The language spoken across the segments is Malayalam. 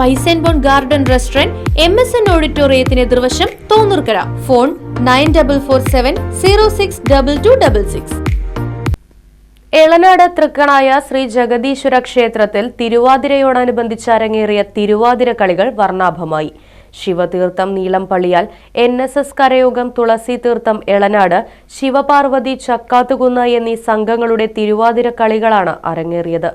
Spice and Bone Garden Restaurant M S N ഓഡിറ്റോറിയത്തിന് എതിർവശം Thonnoorkara. Phone nine double four seven zero six double two double six. Elanad Thrikkanaya Shri Jagadeeswara ക്ഷേത്രത്തിൽ തിരുവാതിരയോടനുബന്ധിച്ച് അരങ്ങേറിയ തിരുവാതിര കളികൾ വർണാഭമായി. ശിവതീർത്ഥം നീലംപള്ളിയാൽ N S S കരയോഗം Thulasi Theertham Elanad Shivaparvathi Chakkathukunnu എന്നീ സംഘങ്ങളുടെ തിരുവാതിര കളികളാണ് അരങ്ങേറിയത്.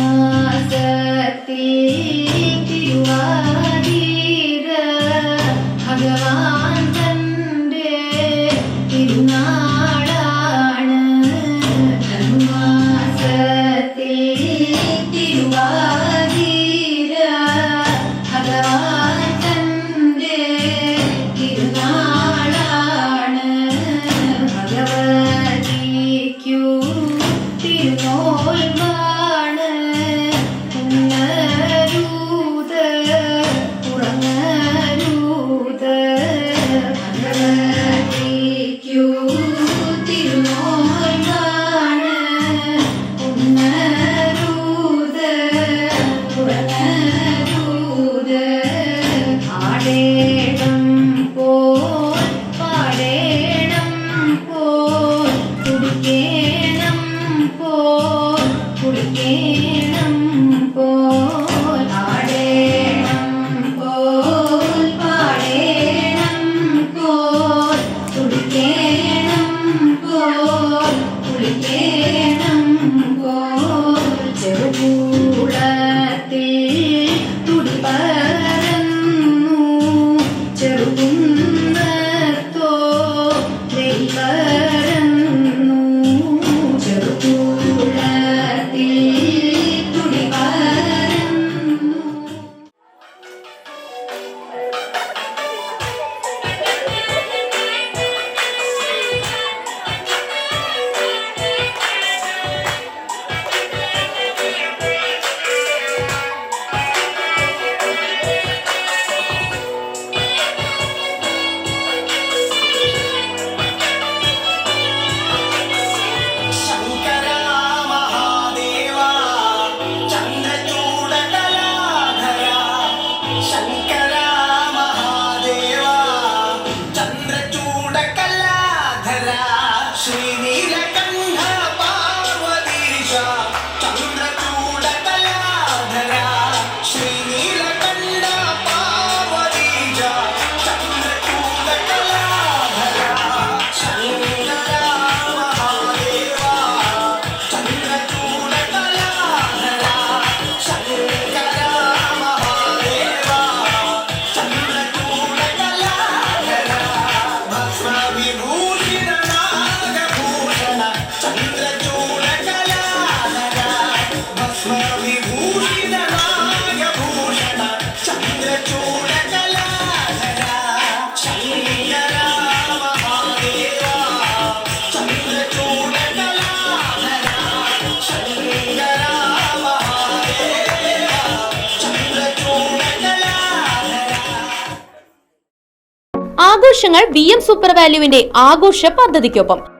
ധനുമാസത്തിൽ again. Shri Nila ആഘോഷങ്ങൾ വി എം സൂപ്പർ വാല്യുവിന്റെ ആഘോഷ പദ്ധതിക്കൊപ്പം.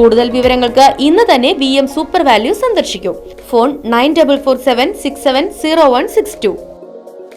കൂടുതൽ വിവരങ്ങൾക്ക് ഇന്ന് തന്നെ വി എം സൂപ്പർ വാല്യൂ സന്ദർശിക്കൂ. Phone nine double four seven six seven zero one six two.